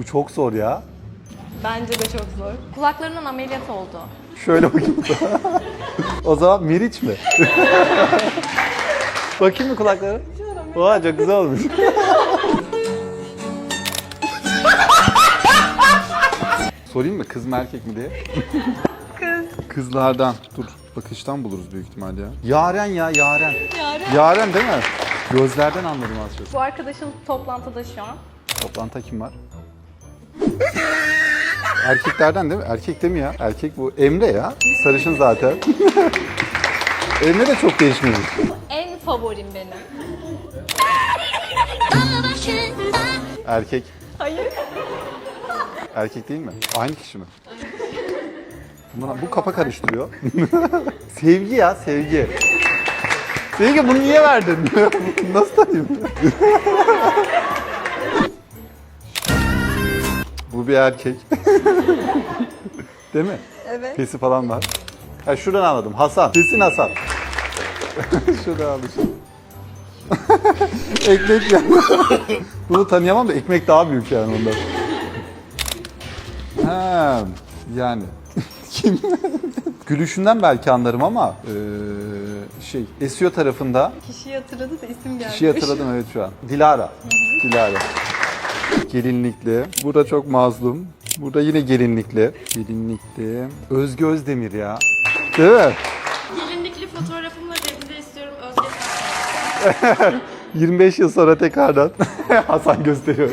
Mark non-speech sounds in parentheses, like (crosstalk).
Bu çok zor ya. Bence de çok zor. Kulaklarının ameliyat oldu. Şöyle bakayım. o zaman Meriç mi? bakayım mı kulakları? Oha çok güzel olmuş. Sorayım mı kız mı erkek mi diye? Kız. Kızlardan. Dur bakıştan buluruz büyük ihtimal ya. Yaren ya Yaren. Yaren. Yaren değil mi? Gözlerden anladım az çok. Bu arkadaşım toplantıda şu an. Toplantıda kim var? Erkeklerden değil mi? Erkek değil mi ya? Erkek bu. Emre ya. Sarışın zaten. (laughs) Emre de çok değişmemiş. En favorim benim. Erkek. Hayır. Erkek değil mi? Aynı kişi mi? Bunlar, bu kafa karıştırıyor. (laughs) sevgi ya sevgi. Sevgi bunu niye verdin? (laughs) Nasıl tanıyayım? Bu bir erkek. Değil mi? Evet. Pesi falan var. Ha, şuradan anladım. Hasan. Kesin Hasan. (laughs) şuradan anladım. (laughs) ekmek ya. Bunu tanıyamam da ekmek daha büyük yani ondan. Ha, yani. (laughs) Kim? Gülüşünden belki anlarım ama eee, şey Esio tarafında Kişiyi hatırladı da isim geldi. kişiyi hatırladım evet şu an. Dilara. Dilara. Gelinlikli. Burada çok mazlum. Burada yine gelinlikli. Gelinlikli. Özge Özdemir ya. Değil mi? Gelinlikli fotoğrafımla cebimde istiyorum Özge Saçma. (laughs) 25 yıl sonra tekrardan (laughs) Hasan gösteriyor.